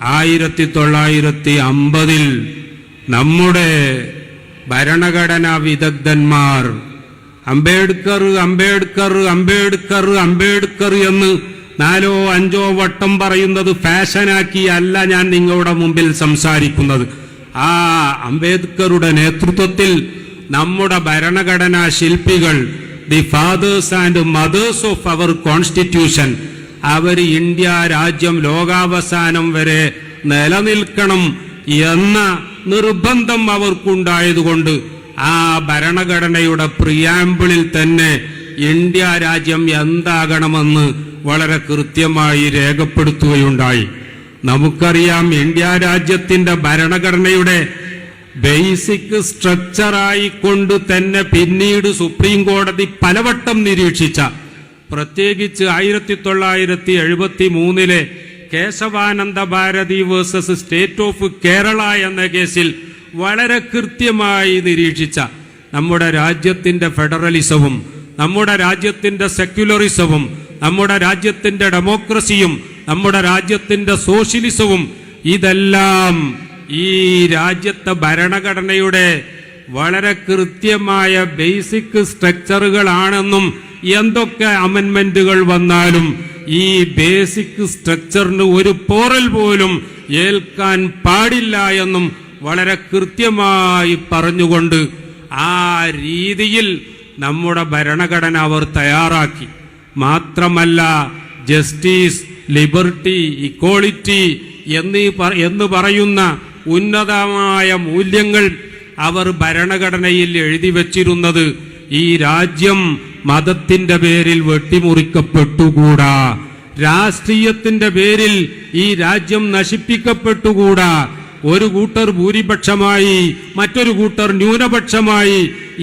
ആയിരത്തി തൊള്ളായിരത്തി അമ്പതിൽ നമ്മുടെ ഭരണഘടനാ വിദഗ്ധന്മാർ അംബേദ്കർ അംബേദ്കർ അംബേദ്കർ അംബേദ്കർ എന്ന് നാലോ അഞ്ചോ വട്ടം പറയുന്നത് ഫാഷനാക്കി അല്ല ഞാൻ നിങ്ങളുടെ മുമ്പിൽ സംസാരിക്കുന്നത്. ആ അംബേദ്കറുടെ നേതൃത്വത്തിൽ നമ്മുടെ ഭരണഘടനാ ശില്പികൾ the fathers and mothers of our constitution our India രാജ്യം ലോകാവസാനം വരെ നിലനിൽക്കണം എന്ന നിർബന്ധം അവർക്കുണ്ടായതുകൊണ്ട് ആ ഭരണഘടനയുടെ പ്രിയാമ്പിളിൽ തന്നെ ഇന്ത്യ രാജ്യം എന്താകണമെന്ന് വളരെ കൃത്യമായി രേഖപ്പെടുത്തുകയുണ്ടായി. നമുക്കറിയാം ഇന്ത്യ രാജ്യത്തിന്റെ ഭരണഘടനയുടെ ബേസിക് സ്ട്രക്ചറായിക്കൊണ്ട് തന്നെ പിന്നീട് സുപ്രീം കോടതി പലവട്ടം നിരീക്ഷിച്ച പ്രത്യേകിച്ച് ആയിരത്തി തൊള്ളായിരത്തി എഴുപത്തി മൂന്നിലെ Kesavananda Bharati versus state of Kerala എന്ന കേസിൽ വളരെ കൃത്യമായി നിരീക്ഷിച്ച നമ്മുടെ രാജ്യത്തിന്റെ ഫെഡറലിസവും നമ്മുടെ രാജ്യത്തിന്റെ സെക്യുലറിസവും നമ്മുടെ രാജ്യത്തിന്റെ ഡെമോക്രസിയും നമ്മുടെ രാജ്യത്തിന്റെ സോഷ്യലിസവും ഇതെല്ലാം ഈ രാജ്യത്തെ ഭരണഘടനയുടെ വളരെ കൃത്യമായ ബേസിക് സ്ട്രക്ചറുകളാണെന്നും എന്തൊക്കെ അമെന്മെന്റുകൾ വന്നാലും ഈ ബേസിക് സ്ട്രക്ചറിന് ഒരു പോറൽ പോലും ഏൽക്കാൻ പാടില്ല എന്നും വളരെ കൃത്യമായി പറഞ്ഞുകൊണ്ട് ആ രീതിയിൽ നമ്മുടെ ഭരണഘടന അവർ തയ്യാറാക്കി. മാത്രമല്ല ജസ്റ്റിസ് ലിബർട്ടി ഇക്വാളിറ്റി എന്നീ എന്ന് പറയുന്ന ഉന്നതമായ മൂല്യങ്ങൾ അവർ ഭരണഘടനയിൽ എഴുതി വച്ചിരുന്നത് ഈ രാജ്യം മതത്തിന്റെ പേരിൽ വെട്ടിമുറിക്കപ്പെട്ടുകൂടാ. രാഷ്ട്രീയത്തിന്റെ പേരിൽ ഈ രാജ്യം നശിപ്പിക്കപ്പെട്ടുകൂടാ. ഒരു കൂട്ടർ ഭൂരിപക്ഷമായി മറ്റൊരു കൂട്ടർ ന്യൂനപക്ഷമായി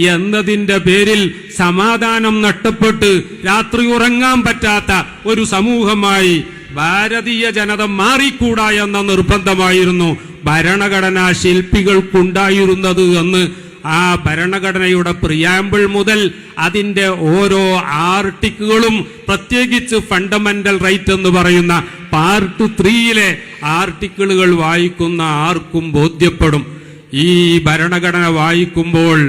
എന്നതിന്റെ പേരിൽ സമാധാനം നഷ്ടപ്പെട്ട് രാത്രി ഉറങ്ങാൻ പറ്റാത്ത ഒരു സമൂഹമായി ഭാരതീയ ജനത മാറിക്കൂടാ എന്ന നിർബന്ധമായിരുന്നു ഭരണഘടനാ ശില്പികൾക്കുണ്ടായിരുന്നത് എന്ന് ആ ഭരണഘടനയുടെ പ്രിയാമ്പിൾ മുതൽ അതിന്റെ ഓരോ ആർട്ടിക്കുകളും പ്രത്യേകിച്ച് ഫണ്ടമെന്റൽ റൈറ്റ് എന്ന് പറയുന്ന പാർട്ട് ത്രീയിലെ ആർട്ടിക്കിളുകൾ വായിക്കുന്ന ആർക്കും ബോധ്യപ്പെടും. ഈ ഭരണഘടന വായിക്കുമ്പോൾ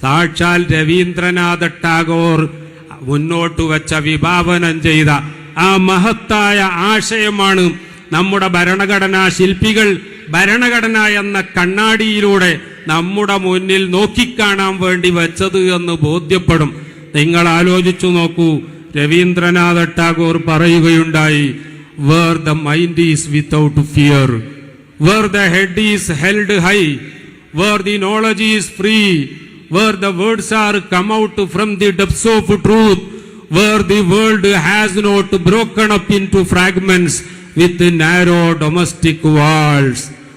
സാക്ഷാൽ രവീന്ദ്രനാഥ ടാഗോർ മുന്നോട്ട് വച്ച വിഭാവനം ചെയ്ത ആ മഹത്തായ ആശയമാണ് നമ്മുടെ ഭരണഘടനാ ശില്പികൾ ഭരണഘടന എന്ന കണ്ണാടിയിലൂടെ നമ്മുടെ മുന്നിൽ നോക്കിക്കാണാൻ വേണ്ടി വെച്ചത് എന്ന് ബോധ്യപ്പെടും നിങ്ങൾ ആലോചിച്ചു നോക്കൂ രവീന്ദ്രനാഥ ടാഗോർ പറയുകയുണ്ടായി where the mind is without fear where the head is held high where the knowledge is free where the words are come out from the depths of truth, where the world has not broken up into fragments with narrow domestic walls.